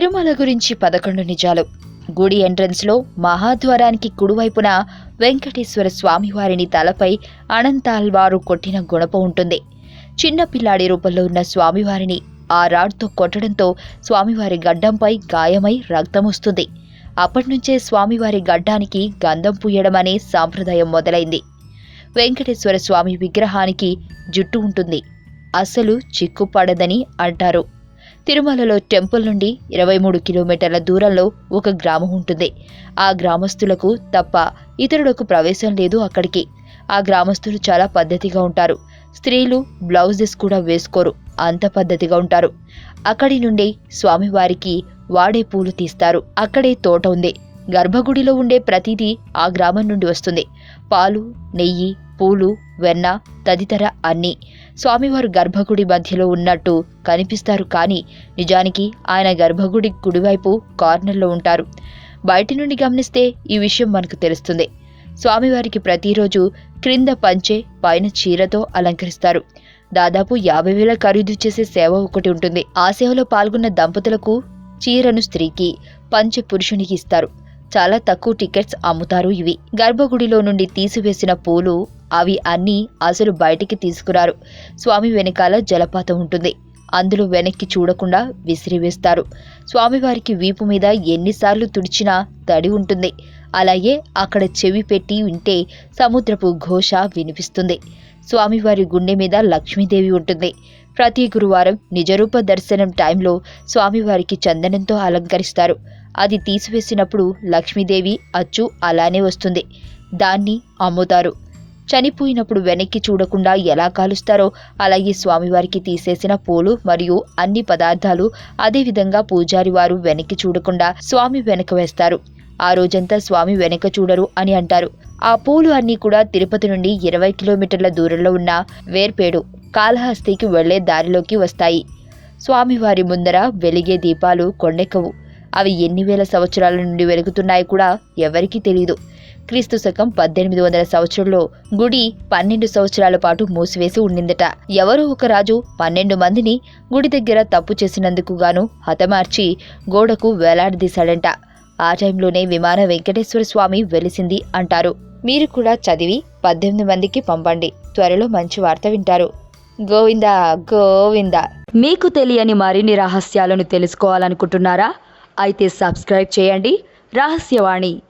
తిరుమల గురించి పదకొండు నిజాలు. గుడి ఎంట్రన్స్లో మహాద్వారానికి కుడివైపున వెంకటేశ్వర స్వామివారిని తలపై అనంతాల్వారు కొట్టిన గుణప ఉంటుంది. చిన్న పిల్లాడి రూపంలో ఉన్న స్వామివారిని ఆ రాడ్తో కొట్టడంతో స్వామివారి గడ్డంపై గాయమై రక్తం వస్తుంది. అప్పటినుంచే స్వామివారి గడ్డానికి గంధం పూయడం అనే సాంప్రదాయం మొదలైంది. వెంకటేశ్వర స్వామి విగ్రహానికి జుట్టు ఉంటుంది. అసలు చిక్కుపడదని అంటారు. తిరుమలలో టెంపుల్ నుండి ఇరవై మూడు కిలోమీటర్ల దూరంలో ఒక గ్రామం ఉంటుంది. ఆ గ్రామస్తులకు తప్ప ఇతరులకు ప్రవేశం లేదు అక్కడికి. ఆ గ్రామస్తులు చాలా పద్ధతిగా ఉంటారు. స్త్రీలు బ్లౌజెస్ కూడా వేసుకోరు. అంత పద్ధతిగా ఉంటారు. అక్కడి నుండి స్వామివారికి వాడే పూలు తీస్తారు. అక్కడే తోట ఉంది. గర్భగుడిలో ఉండే ప్రతిదీ ఆ గ్రామం నుండి వస్తుంది. పాలు నెయ్యి పూలు వెన్న తదితర అన్నీ. స్వామివారు గర్భగుడి మధ్యలో ఉన్నట్టు కనిపిస్తారు కానీ నిజానికి ఆయన గర్భగుడి కుడివైపు కార్నర్లో ఉంటారు. బయటి నుండి గమనిస్తే ఈ విషయం మనకు తెలుస్తుంది. స్వామివారికి ప్రతిరోజు క్రింద పంచె పైన చీరతో అలంకరిస్తారు. దాదాపు యాభై వేల ఖరీదు చేసే సేవ ఒకటి ఉంటుంది. ఆ సేవలో పాల్గొన్న దంపతులకు చీరను స్త్రీకి పంచె పురుషునికి ఇస్తారు. చాలా తక్కువ టికెట్స్ అమ్ముతారు ఇవి. గర్భగుడిలో నుండి తీసివేసిన పూలు అవి అన్నీ అసలు బయటికి తీసుకురారు. స్వామి వెనకాల జలపాతం ఉంటుంది. అందులో వెనక్కి చూడకుండా విసిరివేస్తారు. స్వామివారికి వీపు మీద ఎన్నిసార్లు తుడిచినా తడి ఉంటుంది. అలాగే అక్కడ చెవి పెట్టి ఉంటే సముద్రపు ఘోష వినిపిస్తుంది. స్వామివారి గుండె మీద లక్ష్మీదేవి ఉంటుంది. ప్రతి గురువారం నిజరూప దర్శనం టైంలో స్వామివారికి చందనంతో అలంకరిస్తారు. అది తీసివేసినప్పుడు లక్ష్మీదేవి అచ్చు అలానే వస్తుంది. దాన్ని అమ్ముతారు. చనిపోయినప్పుడు వెనక్కి చూడకుండా ఎలా కాలుస్తారో అలాగే స్వామివారికి తీసేసిన పూలు మరియు అన్ని పదార్థాలు అదేవిధంగా పూజారి వారు వెనక్కి చూడకుండా స్వామి వెనక వేస్తారు. ఆ రోజంతా స్వామి వెనక చూడరు అని అంటారు. ఆ పూలు అన్నీ కూడా తిరుపతి నుండి ఇరవై కిలోమీటర్ల దూరంలో ఉన్న వేర్పేడు కాళహస్తికి వెళ్ళే దారిలోకి వస్తాయి. స్వామివారి ముందర వెలిగే దీపాలు కొండెక్కవు. అవి ఎన్ని వేల సంవత్సరాల నుండి వెలుగుతున్నాయి కూడా ఎవరికీ తెలియదు క్రీస్తు శకం పద్దెనిమిది వందల సంవత్సరంలో గుడి పన్నెండు సంవత్సరాల పాటు మూసివేసి ఉండిందట. ఎవరో ఒక రాజు పన్నెండు మందిని గుడి దగ్గర తప్పు చేసినందుకు గాను హతమార్చి గోడకు వేలాడదీశాడంట. ఆ టైంలోనే విమాన వెంకటేశ్వర స్వామి వెలిసింది అంటారు. మీరు కూడా చదివి పద్దెనిమిది మందికి పంపండి. త్వరలో మంచి వార్త వింటారు. గోవిందా గోవిందా. మీకు తెలియని మరిన్ని రహస్యాలను తెలుసుకోవాలనుకుంటున్నారా? అయితే సబ్స్క్రైబ్ చేయండి. రహస్యవాణి.